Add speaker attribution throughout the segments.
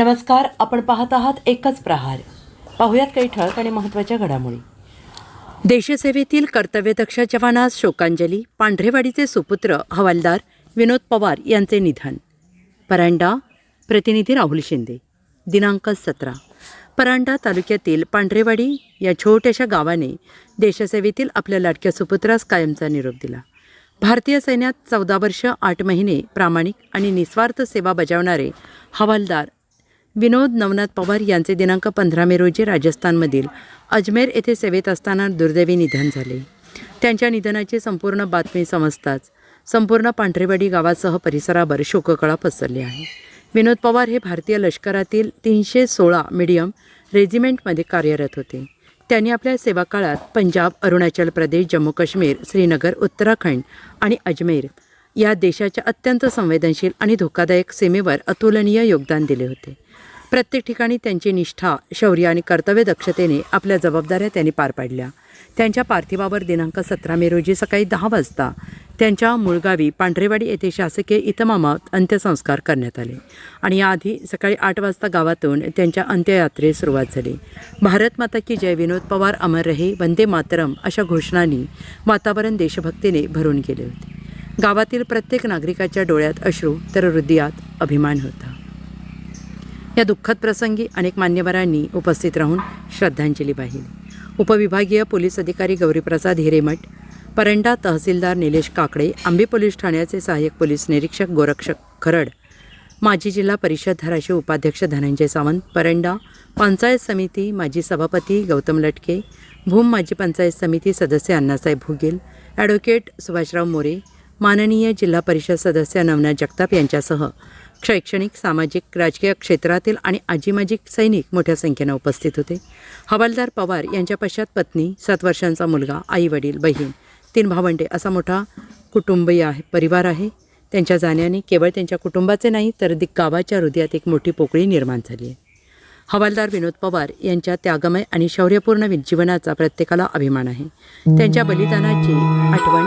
Speaker 1: नमस्कार आपण पाहत आहात एकच प्रहार. पाहुयात काही ठळक आणि महत्त्वाच्या घडामोडी. देशसेवेतील कर्तव्यदक्ष जवानास शोकांजली. पांढरेवाडीचे सुपुत्र हवालदार विनोद पवार यांचे निधन. परांडा प्रतिनिधी राहुल शिंदे. दिनांक सतरा. परांडा तालुक्यातील पांढरेवाडी या छोट्याशा गावाने देशसेवेतील आपल्या लाडक्या सुपुत्रास कायमचा निरोप दिला. भारतीय सैन्यात चौदा वर्ष आठ महिने प्रामाणिक आणि निस्वार्थ सेवा बजावणारे हवालदार विनोद नवनाथ पवार यांचे दिनांक पंधरा मे रोजी राजस्थानमधील अजमेर येथे सेवेत असताना दुर्दैवी निधन झाले. त्यांच्या निधनाची संपूर्ण बातमी समजताच संपूर्ण पांढरेवाडी गावासह परिसरावर शोककळा पसरली आहे. विनोद पवार हे भारतीय लष्करातील तीनशे सोळा मीडियम रेजिमेंटमध्ये कार्यरत होते. त्यांनी आपल्या सेवाकाळात पंजाब अरुणाचल प्रदेश जम्मू काश्मीर श्रीनगर उत्तराखंड आणि अजमेर या देशाच्या अत्यंत संवेदनशील आणि धोकादायक सीमेवर अतुलनीय योगदान दिले होते. प्रत्येक ठिकाणी त्यांची निष्ठा शौर्य आणि कर्तव्य दक्षतेने आपल्या जबाबदाऱ्या त्यांनी पार पाडल्या. त्यांच्या पार्थिवावर दिनांक सतरा मे रोजी सकाळी दहा वाजता त्यांच्या मुळगावी पांढरेवाडी येथे शासकीय इतमामात अंत्यसंस्कार करण्यात आले. आणि याआधी सकाळी आठ वाजता गावातून त्यांच्या अंत्ययात्रेस सुरुवात झाली. भारत माता की जय विनोद पवार अमर रहे वंदे मातरम अशा घोषणांनी वातावरण देशभक्तीने भरून गेले होते. गावातील प्रत्येक नागरिकाच्या डोळ्यात अश्रू तर हृदयात अभिमान होता. या दुःखद प्रसंगी अनेक मान्यवरांनी उपस्थित राहून श्रद्धांजली वाहिली. उपविभागीय पोलीस अधिकारी गौरीप्रसाद हिरेमठ परंडा तहसीलदार निलेश काकडे आंबे पोलीस ठाण्याचे सहाय्यक पोलीस निरीक्षक गोरक्षक खरड माजी जिल्हा परिषद धाराशिव उपाध्यक्ष धनंजय सावंत परंडा पंचायत समिती माजी सभापती गौतम लटके भूम माजी पंचायत समिती सदस्य अण्णासाहेब भुगेल ॲडव्होकेट सुभाषराव मोरे माननीय जिल्हा परिषद सदस्य नवना जगताप यांच्यासह शैक्षणिक सामाजिक राजकीय क्षेत्रातील आणि आजीमाजी सैनिक मोठ्या संख्येनं उपस्थित होते. हवालदार पवार यांच्या पश्चात पत्नी सात वर्षांचा मुलगा आई वडील बहीण तीन भावंडे असा मोठा कुटुंबीय आहे परिवार आहे. त्यांच्या जाण्याने केवळ त्यांच्या कुटुंबाचे नाही तर दिक गावाच्या हृदयात एक मोठी पोकळी निर्माण झाली आहे. हवालदार विनोद पवार यांच्या त्यागमय आणि शौर्यपूर्ण वि- जीवनाचा प्रत्येकाला अभिमान आहे. त्यांच्या बलिदानाची आठवण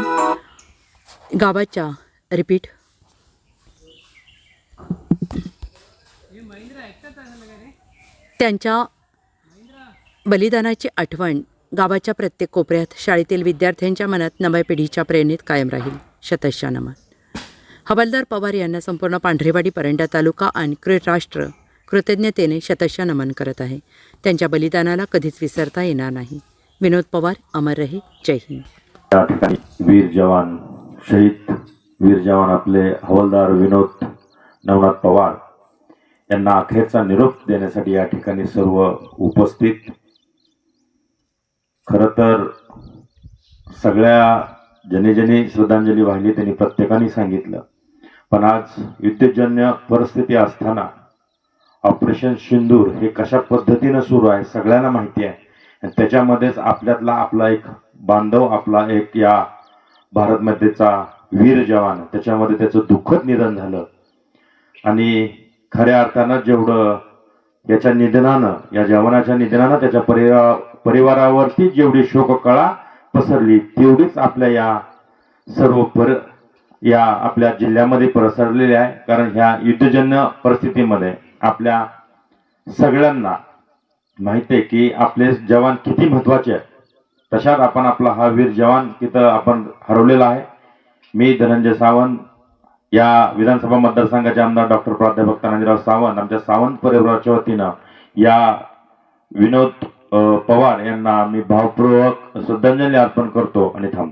Speaker 1: गावाच्या रिपीट त्यांच्या बलिदानाची आठवण गावाच्या प्रत्येक कोपऱ्यात शाळेतील विद्यार्थ्यांच्या मनात नव्या पिढीच्या प्रेरणेत कायम राहील. शतशा नमन हवालदार पवार यांना संपूर्ण पांढरेवाडी परंडा तालुका आणि कृ राष्ट्र कृतज्ञतेने शतशा नमन करत आहे. त्यांच्या बलिदानाला कधीच विसरता येणार नाही. विनोद पवार अमर रहे जय हिंद.
Speaker 2: या ठिकाणी वीर जवान शहीद वीर जवान आपले हवालदार विनोद नवनाथ पवार यांना अखेरचा निरोप देण्यासाठी या ठिकाणी सर्व उपस्थित. खरं तर सगळ्या जने जने श्रद्धांजली वाहिली त्यांनी प्रत्येकाने सांगितलं. पण आज युद्धजन्य परिस्थिती असताना ऑपरेशन सिंदूर हे कशा पद्धतीनं सुरू आहे सगळ्यांना माहिती आहे. आणि त्याच्यामध्येच आपल्यातला आपला एक बांधव आपला एक या भारतमध्येचा वीर जवान त्याच्यामध्ये त्याचं दुःखद निधन झालं. आणि खऱ्या अर्थानं जेवढं याच्या निधनानं या जवानाच्या निधनानं त्याच्या परिवा परिवारावरती जेवढी शोककळा पसरली तेवढीच आपल्या या सर्व पर या आपल्या जिल्ह्यामध्ये पसरलेली आहे. कारण ह्या युद्धजन्य परिस्थितीमध्ये आपल्या सगळ्यांना माहिती आहे की आपले जवान किती महत्त्वाचे आहेत. तशात आपण आपला हा वीर जवान तिथं आपण हरवलेला आहे. मी धनंजय सावंत या विधानसभा मतदारसंघाचे आमदार डॉक्टर प्राध्यापक तानाजीराव सावंत आमच्या सावंत परिवाराच्या वतीनं या विनोद पवार यांना मी भावपूर्वक श्रद्धांजली अर्पण करतो आणि थांबतो.